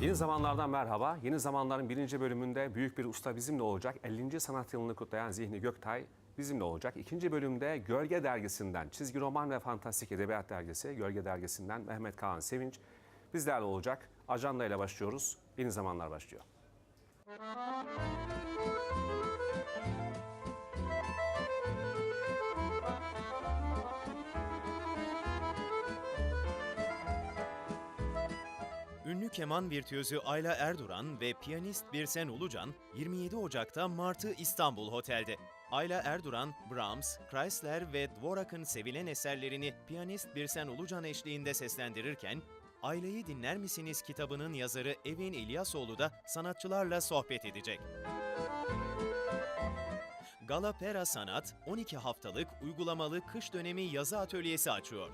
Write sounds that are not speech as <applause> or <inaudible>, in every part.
Yeni zamanlardan merhaba. Yeni zamanların birinci bölümünde büyük bir usta bizimle olacak. 50. sanat yılını kutlayan Zihni Göktay bizimle olacak. İkinci bölümde Gölge Dergisi'nden, çizgi roman ve fantastik edebiyat dergisi Gölge Dergisi'nden Mehmet Kaan Sevinç bizlerle olacak. Ajanda ile başlıyoruz. Yeni zamanlar başlıyor. Ünlü keman virtüözü Ayla Erduran ve piyanist Birsen Ulucan 27 Ocak'ta Martı İstanbul Hotel'de. Ayla Erduran, Brahms, Kreisler ve Dvorak'ın sevilen eserlerini piyanist Birsen Ulucan eşliğinde seslendirirken, Ayla'yı Dinler Misiniz kitabının yazarı Evin İlyasoğlu da sanatçılarla sohbet edecek. Galapera Sanat 12 haftalık uygulamalı kış dönemi yazı atölyesi açıyor.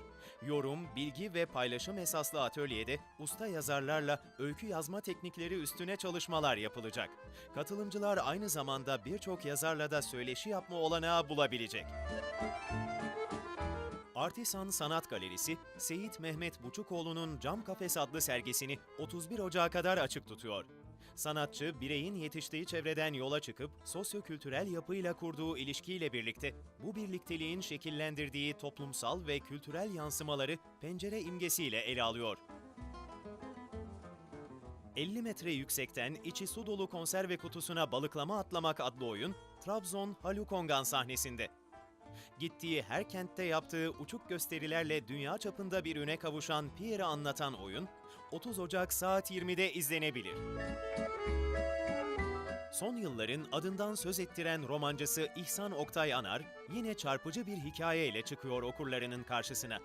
Yorum, bilgi ve paylaşım esaslı atölyede usta yazarlarla öykü yazma teknikleri üstüne çalışmalar yapılacak. Katılımcılar aynı zamanda birçok yazarla da söyleşi yapma olanağı bulabilecek. Artisan Sanat Galerisi, Seyit Mehmet Buçukoğlu'nun Cam Kafes adlı sergisini 31 Ocağı kadar açık tutuyor. Sanatçı, bireyin yetiştiği çevreden yola çıkıp sosyokültürel yapıyla kurduğu ilişkiyle birlikte bu birlikteliğin şekillendirdiği toplumsal ve kültürel yansımaları pencere imgesiyle ele alıyor. 50 metre yüksekten içi su dolu konserve kutusuna balıklama atlamak adlı oyun Trabzon Halukongan sahnesinde. Gittiği her kentte yaptığı uçuk gösterilerle dünya çapında bir üne kavuşan Pierre'i anlatan oyun 30 Ocak saat 20'de izlenebilir. Son yılların adından söz ettiren romancısı İhsan Oktay Anar yine çarpıcı bir hikayeyle çıkıyor okurlarının karşısına.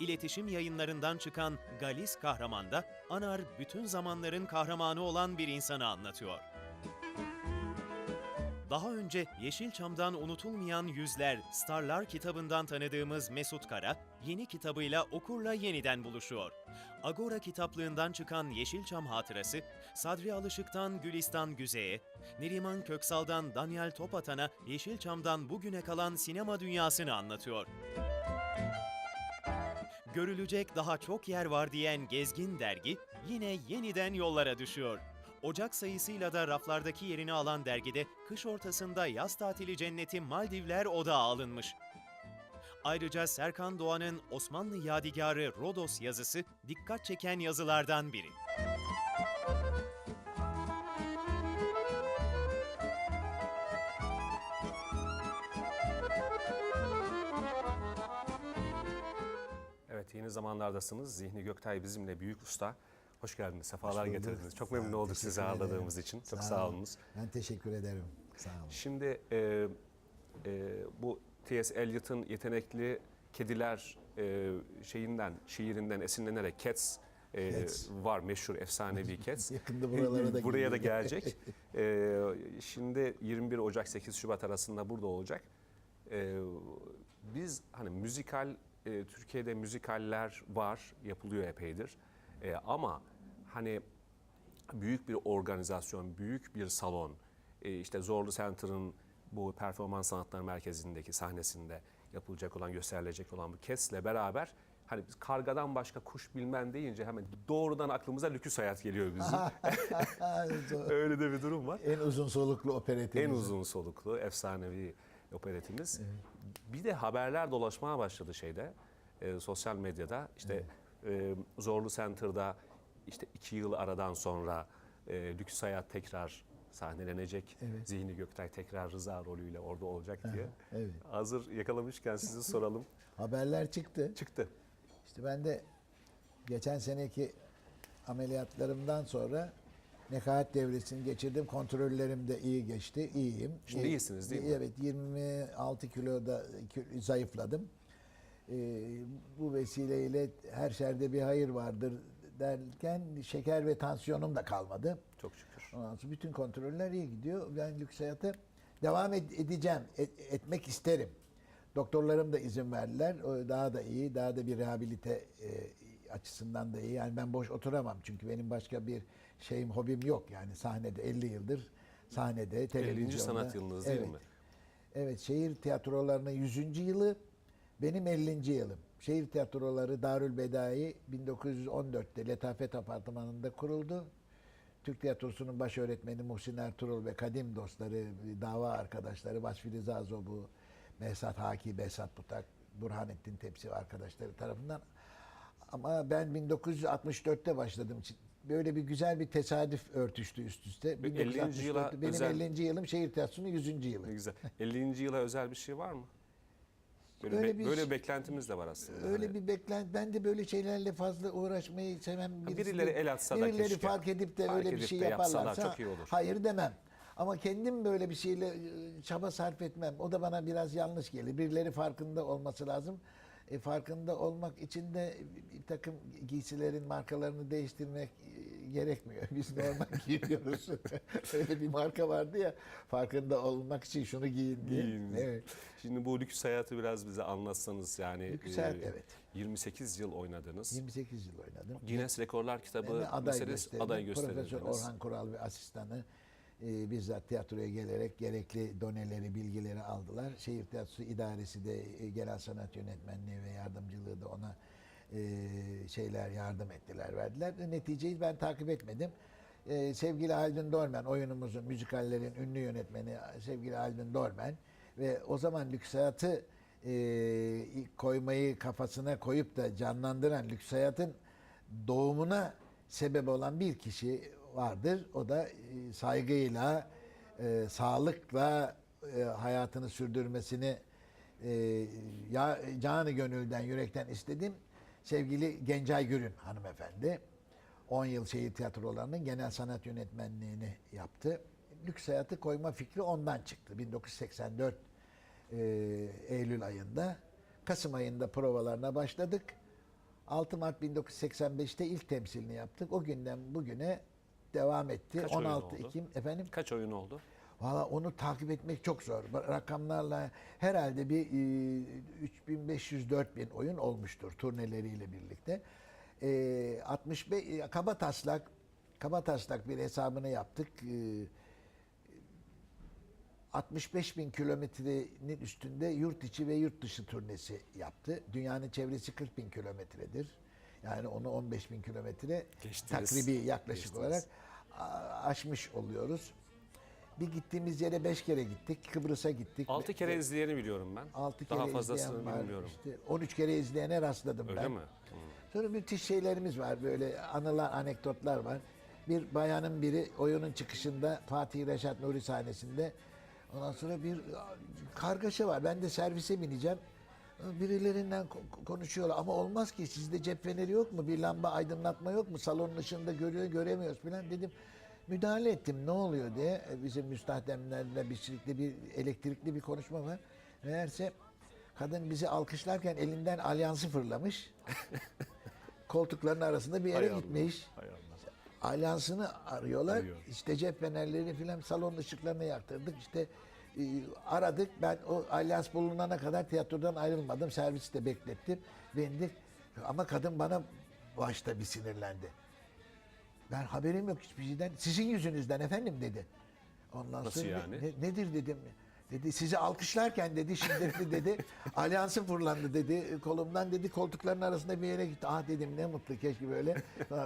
İletişim yayınlarından çıkan Galis Kahraman'da Anar bütün zamanların kahramanı olan bir insanı anlatıyor. Daha önce Yeşilçam'dan unutulmayan yüzler, Starlar kitabından tanıdığımız Mesut Kara, yeni kitabıyla okurla yeniden buluşuyor. Agora kitaplığından çıkan Yeşilçam hatırası, Sadri Alışık'tan Gülistan Güzey'e, Neriman Köksal'dan Daniel Topatan'a Yeşilçam'dan bugüne kalan sinema dünyasını anlatıyor. Görülecek daha çok yer var diyen Gezgin Dergi yine yeniden yollara düşüyor. Ocak sayısıyla da raflardaki yerini alan dergide kış ortasında yaz tatili cenneti Maldivler odağa alınmış. Ayrıca Serkan Doğan'ın Osmanlı Yadigarı Rodos yazısı dikkat çeken yazılardan biri. Evet yeni zamanlardasınız. Zihni Göktay bizimle büyük usta. Hoş geldiniz, sefalar Hoş getirdiniz. Çok memnun ol, olduk sizi ederim. ağırladığımız için. Çok sağ olun. olunuz. Ben teşekkür ederim. Sağ olun. Şimdi e, e, bu T.S. Eliot'ın yetenekli kediler e, şeyinden, şiirinden esinlenerek Cats, e, Cats. var meşhur efsanevi <laughs> Cats. Yakında buralara da Buraya da gelecek. <laughs> E, şimdi 21 Ocak 8 Şubat arasında burada olacak. E, biz hani müzikal e, Türkiye'de müzikaller var, yapılıyor epeydir. E, ama hani büyük bir organizasyon, büyük bir salon, e, işte Zorlu Center'ın bu performans sanatları merkezindeki sahnesinde yapılacak olan, gösterilecek olan bu kesle beraber hani biz kargadan başka kuş bilmem deyince hemen doğrudan aklımıza lüküs hayat geliyor bizim. <laughs> Öyle de bir durum var. en uzun soluklu operetimiz. En uzun soluklu, efsanevi operetimiz. Bir de haberler dolaşmaya başladı şeyde, e, sosyal medyada. İşte e, Zorlu Center'da işte iki yıl aradan sonra e, Lüks Hayat tekrar sahnelenecek. Evet. Zihni Göktay tekrar Rıza rolüyle orada olacak diye. evet. Hazır yakalamışken sizi soralım. <laughs> Haberler çıktı. Çıktı. İşte ben de geçen seneki ameliyatlarımdan sonra nekaat devresini geçirdim. Kontrollerim de iyi geçti. İyiyim. Şimdi İyi- iyisiniz değil mi? Evet 26 kiloda ki- zayıfladım. Ee, bu vesileyle her şerde bir hayır vardır derken şeker ve tansiyonum da kalmadı. Çok şükür. Ondan sonra bütün kontroller iyi gidiyor. Ben lüks hayata devam ed- edeceğim. Et- etmek isterim. Doktorlarım da izin verdiler. O Daha da iyi, daha da bir rehabilite e, açısından da iyi. Yani ben boş oturamam çünkü benim başka bir şeyim, hobim yok. Yani sahnede 50 yıldır sahnede, televizyonda. sanat yılınız değil evet. mi? Evet, şehir tiyatrolarının 100. yılı benim 50. yılım. Şehir tiyatroları Darül Bedai 1914'te Letafet Apartmanı'nda kuruldu. Türk Tiyatrosu'nun baş öğretmeni Muhsin Ertuğrul ve kadim dostları, dava arkadaşları Vasfi Rıza Zobu, Behzat Haki, Behzat Butak, Burhanettin Tepsi arkadaşları tarafından ama ben 1964'te başladım. Böyle bir güzel bir tesadüf örtüştü üst üste. Bir 50. yıla 1964'te benim özel- 50. yılım şehir tiyatrosunun 100. yılı. Ne güzel. 50. yıla özel bir şey var mı? Böyle, Öyle be- bir böyle beklentimiz de var aslında. Öyle Hani bir beklenti. Ben de böyle şeylerle fazla uğraşmayı sevmem. Birisi birileri el atsa da Birileri keşke. fark edip de Fark öyle bir şey yaparlarsa çok iyi olur. hayır demem. Ama kendim böyle bir şeyle çaba sarf etmem. O da bana biraz yanlış gelir. Birileri farkında olması lazım. E, farkında olmak için de bir takım giysilerin markalarını değiştirmek e, gerekmiyor. <laughs> Biz normal <laughs> giyiyoruz. <laughs> öyle bir marka vardı ya farkında olmak için şunu giyin diye. Giyin. Evet. Şimdi bu lüks hayatı biraz bize anlatsanız yani. Lüks hayat, e, evet. 28 yıl oynadınız. 28 yıl oynadım. Guinness Rekorlar Kitabı de aday meselesi gösterildi. aday Profesör. Orhan Kural ve asistanı e, bizzat tiyatroya gelerek gerekli doneleri, bilgileri aldılar. Şehir Tiyatrosu İdaresi de e, genel sanat yönetmenliği ve yardımcılığı da ona e, şeyler yardım ettiler, verdiler. Neticeyi ben takip etmedim. E, sevgili Haldun Dorman, oyunumuzun, müzikallerin ünlü yönetmeni sevgili Haldun Dorman ve o zaman Lüks Hayat'ı e, koymayı kafasına koyup da canlandıran Lüks Hayat'ın doğumuna sebep olan bir kişi vardır. O da e, saygıyla, e, sağlıkla e, hayatını sürdürmesini e, ya, canı gönülden, yürekten istedim. Sevgili Gencay Gürün hanımefendi. 10 yıl şehir tiyatrolarının genel sanat yönetmenliğini yaptı. Lüks hayatı koyma fikri ondan çıktı. 1984 e, Eylül ayında. Kasım ayında provalarına başladık. 6 Mart 1985'te ilk temsilini yaptık. O günden bugüne devam etti. Kaç oyun 16 oldu? Ekim efendim. Kaç oyun oldu? Valla onu takip etmek çok zor. Rakamlarla herhalde bir e, 3500-4000 oyun olmuştur turneleriyle birlikte. E, 65 e, kaba taslak kaba taslak bir hesabını yaptık. E, 65 bin kilometrenin üstünde yurt içi ve yurt dışı turnesi yaptı. Dünyanın çevresi 40 bin kilometredir. Yani onu 15 bin kilometre takribi yaklaşık Geçtiniz. olarak aşmış oluyoruz. Bir gittiğimiz yere beş kere gittik. Kıbrıs'a gittik. 6 kere izleyeni biliyorum ben. Altı kere Daha izleyen fazlasını var. bilmiyorum. İşte 13 kere izleyene rastladım Öyle ben. mi? Sonra müthiş şeylerimiz var. Böyle anılar, anekdotlar var. Bir bayanın biri oyunun çıkışında Fatih Reşat Nuri sahnesinde ondan sonra bir kargaşa var. Ben de servise bineceğim. Birilerinden ko- konuşuyorlar ama olmaz ki sizde cep feneri yok mu? Bir lamba aydınlatma yok mu? Salonun ışığında görüyor göremiyoruz falan dedim. Müdahale ettim ne oluyor diye. E, Bizim müstahdemlerle birlikte bir elektrikli bir konuşma var. Meğerse kadın bizi alkışlarken elinden alyansı fırlamış. <laughs> Koltukların arasında bir yere Hay Allah, gitmiş. hay Allah. Alyansını arıyorlar. Arıyor. İşte cep fenerleri filan salon ışıklarını yaktırdık. İşte e, aradık. Ben o alyans bulunana kadar tiyatrodan ayrılmadım. Serviste beklettim. Bindik. Ama kadın bana başta bir sinirlendi. Ben haberim yok hiçbir şeyden. Sizin yüzünüzden efendim dedi. Ondan Nasıl sonra yani? "Ne- nedir dedim. Dedi sizi alkışlarken dedi şiddetli dedi. <laughs> Alyansı fırlandı dedi. Kolumdan dedi koltukların arasında bir yere gitti. Ah dedim ne mutlu keşke böyle.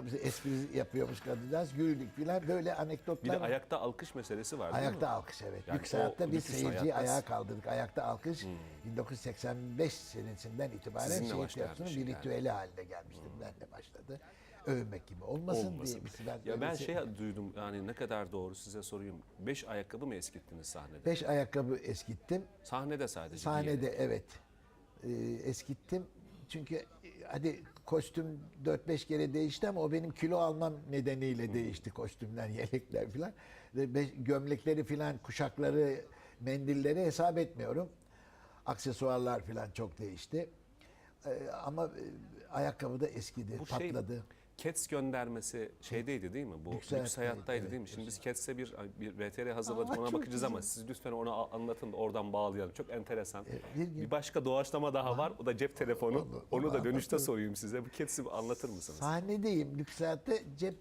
Bize espri yapıyormuş kadıncağız. Güldük filan. Böyle Bir anekdotlar. de var. ayakta alkış meselesi var Ayakta mi? alkış evet. Yani hayatta bir seyirciyi ayağa kaldırdık. Ayakta alkış 1985 senesinden itibaren şehir başlayan bir bir yani. ritüeli haline gelmiştir. Ben de başladı. Övmek gibi olmasın, Olmasın. diye. Ben Ya ben öyle şey duydum yani ne kadar doğru size sorayım. 5 ayakkabı mı eskittiniz sahnede? Beş ayakkabı eskittim. Sahnede sadece. Sahnede giyerek. evet e, eskittim. Çünkü hadi kostüm 4-5 kere değişti ama o benim kilo almam nedeniyle değişti kostümler, <laughs> yelekler filan. Gömlekleri filan, kuşakları, mendilleri hesap etmiyorum. Aksesuarlar filan çok değişti. E, ama e, ayakkabı da eskidi, Bu şey- patladı. Cats göndermesi şeydeydi değil mi? Bu Lüks lüks, hayattaydı, evet, değil mi? Şimdi biz Cats'e bir, bir VTR hazırladık Aa, ona bakacağız ama siz lütfen onu anlatın da oradan bağlayalım. Çok enteresan. E, bir bir başka doğaçlama daha var. O da cep telefonu. Onu- Onu, onu da dönüşte sorayım size. Bu Cats'i anlatır mısınız? Sahnedeyim. Lüks hayatta cep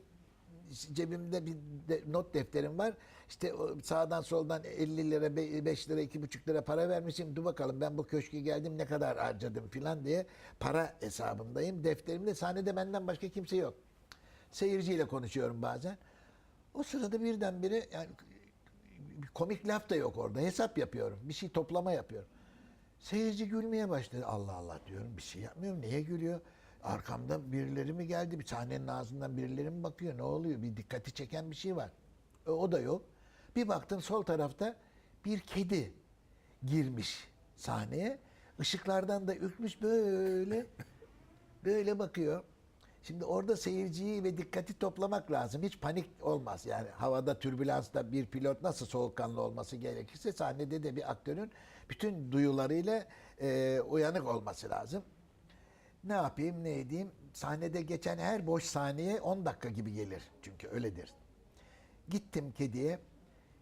cebimde bir de- not defterim var. İşte sağdan soldan 50 lira, 5 lira, 2,5 lira para vermişim. Dur bakalım ben bu köşke geldim ne kadar harcadım filan diye para hesabındayım. Defterimde sahnede benden başka kimse yok. Seyirciyle konuşuyorum bazen. O sırada birdenbire yani komik laf da yok orada. Hesap yapıyorum. Bir şey toplama yapıyorum. Seyirci gülmeye başladı. Allah Allah diyorum. Bir şey yapmıyorum. Niye gülüyor? Arkamda birileri mi geldi? Bir sahnenin ağzından birileri mi bakıyor? Ne oluyor? Bir dikkati çeken bir şey var. E, o da yok. Bir baktım sol tarafta bir kedi girmiş sahneye. Işıklardan da ürkmüş böyle böyle bakıyor. Şimdi orada seyirciyi ve dikkati toplamak lazım. Hiç panik olmaz. Yani havada türbülansta bir pilot nasıl soğukkanlı olması gerekirse sahnede de bir aktörün bütün duyularıyla e, uyanık olması lazım. Ne yapayım ne edeyim? Sahnede geçen her boş saniye 10 dakika gibi gelir. Çünkü öyledir. Gittim kediye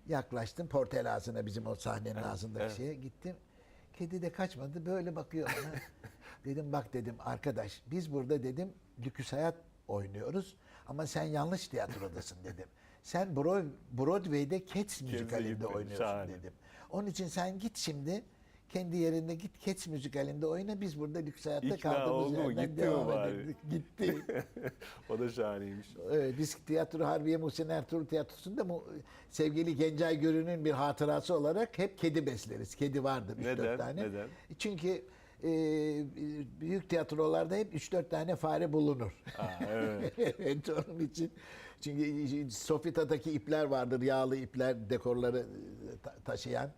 yaklaştım portel ağzına bizim o sahnenin ağzındaki evet. şeye gittim. Kedi de kaçmadı böyle bakıyor bana. <laughs> dedim bak dedim arkadaş biz burada dedim lüküs hayat oynuyoruz ama sen yanlış tiyatrodasın <laughs> dedim. Sen Bro- Broadway'de Cats müzikalinde oynuyorsun şahane. dedim. Onun için sen git şimdi kendi yerinde git Cats müzikalinde oyna biz burada lüks hayatta İkna kaldığımız oldu mu? yerden Gitti mi devam bari? edelim. <laughs> Gitti. <laughs> o da şahaneymiş. Evet, biz tiyatro Harbiye Muhsin Ertuğrul Tiyatrosu'nda mu, sevgili Gencay Görün'ün bir hatırası olarak hep kedi besleriz. Kedi vardır 3-4 Neden? tane. Neden? Çünkü e, büyük tiyatrolarda hep 3-4 tane fare bulunur. Aa, evet. <laughs> evet onun için. Çünkü Sofita'daki ipler vardır. Yağlı ipler dekorları e, ta- taşıyan.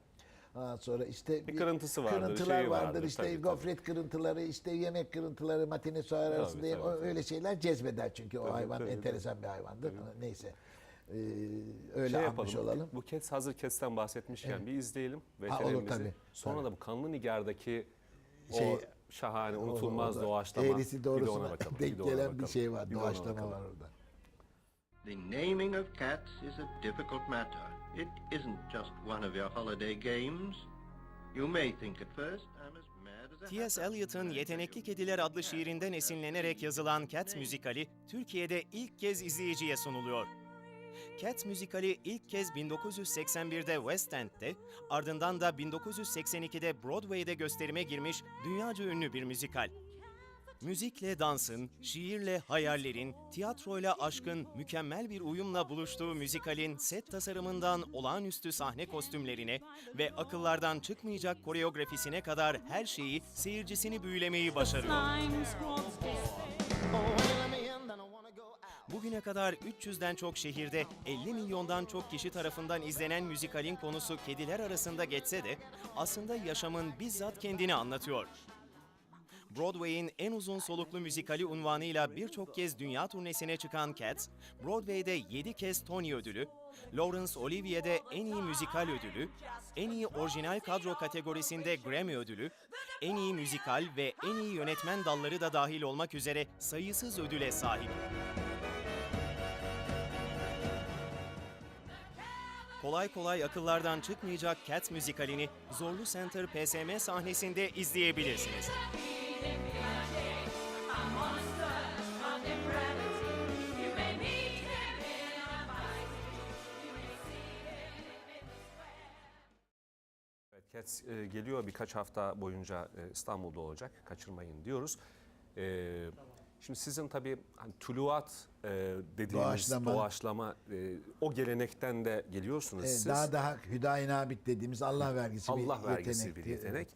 Ondan sonra işte Bir kırıntısı vardır, Kırıntılar vardır. vardır, işte tabii, tabii. gofret kırıntıları, işte yemek kırıntıları, matine soğan arasında Tabii, tabii, o- tabii. öyle şeyler cezbeder çünkü o Tabii, hayvan tabii, enteresan bir hayvandır. Neyse. Ee, öyle şey anmış yapalım. olalım. Bu Cats hazır Cats'ten bahsetmişken bir izleyelim Ha, olur veterimizi. tabii, Sonra tabii. da bu Kanlı Nigar'daki Şey, o şahane, unutulmaz O- o da doğaçlama. Eğrisi bir de ona doğrusuna bakalım. <laughs> denk de ona gelen bir şey var. Bir de Doğaçlama var orada. The naming of cats is a difficult matter. It isn't just one of your holiday games. You may think at first I'm as mad as T.S. Eliot'ın Yetenekli Kediler adlı şiirinden esinlenerek yazılan Cats müzikali Türkiye'de ilk kez izleyiciye sunuluyor. Cats müzikali ilk kez 1981'de West End'de, ardından da 1982'de Broadway'de gösterime girmiş dünyaca ünlü bir müzikal. Müzikle dansın, şiirle hayallerin, tiyatroyla aşkın mükemmel bir uyumla buluştuğu müzikalin set tasarımından olağanüstü sahne kostümlerine ve akıllardan çıkmayacak koreografisine kadar her şeyi seyircisini büyülemeyi başarıyor. Bugüne kadar 300'den çok şehirde 50 milyondan çok kişi tarafından izlenen müzikalin konusu kediler arasında geçse de aslında yaşamın bizzat kendini anlatıyor. Broadway'in en uzun soluklu müzikali unvanıyla birçok kez dünya turnesine çıkan Cats, Broadway'de 7 kez Tony ödülü, Laurence Olivier'de en iyi müzikal ödülü, en iyi orijinal kadro kategorisinde Grammy ödülü, en iyi müzikal ve en iyi yönetmen dalları da dahil olmak üzere sayısız ödüle sahip. Kolay kolay akıllardan çıkmayacak Cats müzikalini Zorlu Center PSM sahnesinde izleyebilirsiniz. Evet, e, geliyor birkaç hafta boyunca e, İstanbul'da olacak. Kaçırmayın diyoruz. E, şimdi sizin tabii hani tuluat e, dediğimiz Doğaçlama. doğaçlama, e, o gelenekten de geliyorsunuz Ee, siz. daha daha Hüdayi Nabit dediğimiz Allah vergisi Allah bir vergisi yetenekti. bir yetenek.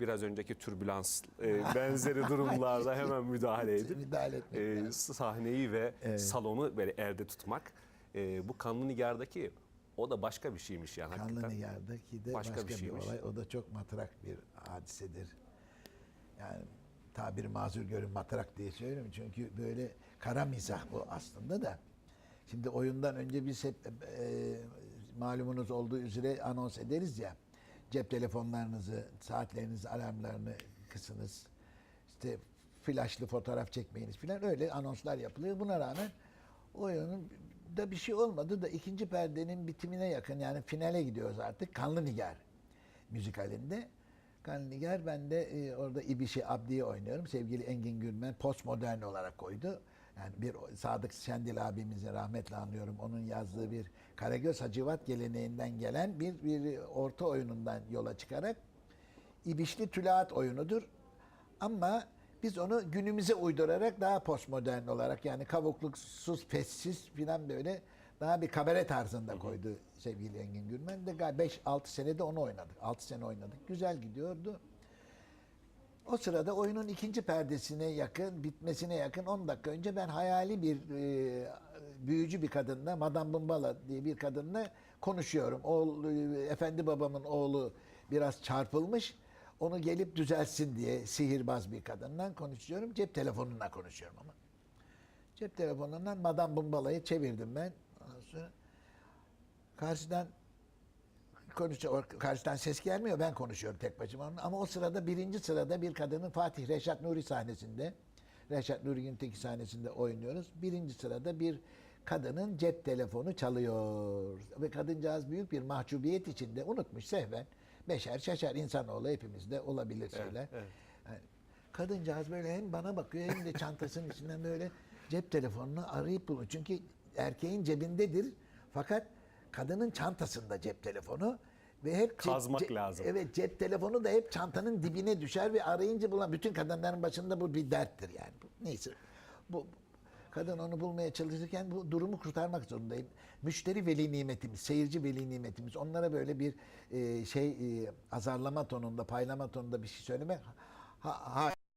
Biraz önceki türbülans e, benzeri durumlarda <laughs> hemen müdahale edip Müdahale etmek e, lazım. sahneyi ve salonu böyle elde tutmak. E, bu Kanlı Nigar'daki o da başka bir şeymiş yani. Kanlı hakikaten. Nigar'daki de başka başka, bir bir, olay. O da çok matrak bir hadisedir. Yani tabiri mazur görün matrak diye söylüyorum. Çünkü böyle kara mizah bu aslında da. Şimdi oyundan önce biz hep e, malumunuz olduğu üzere anons ederiz ya. Cep telefonlarınızı, saatlerinizi, alarmlarını kısınız. İşte flaşlı fotoğraf çekmeyiniz filan öyle anonslar yapılıyor. Buna rağmen oyunun da bir şey olmadı da ikinci perdenin bitimine yakın yani finale gidiyoruz artık. Kanlı Nigar müzikalinde. Kanlı Nigar ben de e, orada İbişi Abdi'yi oynuyorum. Sevgili Engin Gülmen postmodern olarak koydu. Yani bir Sadık Şendil abimizi rahmetle anlıyorum. Onun yazdığı bir Karagöz Hacivat geleneğinden gelen bir, bir orta oyunundan yola çıkarak İbişli Tülaat oyunudur. Ama biz onu günümüze uydurarak daha postmodern olarak yani kabukluksuz, festsiz filan böyle daha bir kabare tarzında koydu sevgili Engin Gürmen. De 5-6 senede onu oynadık. 6 sene oynadık. Güzel gidiyordu. O sırada oyunun ikinci perdesine yakın, bitmesine yakın 10 dakika önce ben hayali bir e, büyücü bir kadınla, Madame Bumbala diye bir kadınla konuşuyorum. Oğul, e, efendi babamın oğlu biraz çarpılmış. Onu gelip düzelsin diye sihirbaz bir kadından konuşuyorum. Cep telefonuna konuşuyorum ama. Cep telefonundan Madame Bumbala'yı çevirdim ben. Ondan sonra karşıdan konuşuyor. Karşıdan ses gelmiyor. Ben konuşuyorum tek başıma. Ama o sırada birinci sırada bir kadının Fatih Reşat Nuri sahnesinde Reşat Nuri Güntekin sahnesinde oynuyoruz. Birinci sırada bir kadının cep telefonu çalıyor. Ve kadıncağız büyük bir mahcubiyet içinde unutmuş sehven. Beşer şaşar insanoğlu hepimizde olabilir şeyler. Yani kadıncağız böyle hem bana bakıyor hem de çantasının içinden böyle cep telefonunu arayıp buluyor. Çünkü erkeğin cebindedir. Fakat kadının çantasında cep telefonu ve hep cep- Kazmak ce- lazım. Evet cep telefonu da hep çantanın dibine düşer ve arayınca bulan bütün kadınların başında bu bir derttir yani. Neyse. Bu kadın onu bulmaya çalışırken bu durumu kurtarmak zorundayım. Müşteri veli nimetimiz, seyirci veli nimetimiz. Onlara böyle bir e, şey e, azarlama tonunda, paylama tonunda bir şey söylemek ha, ha,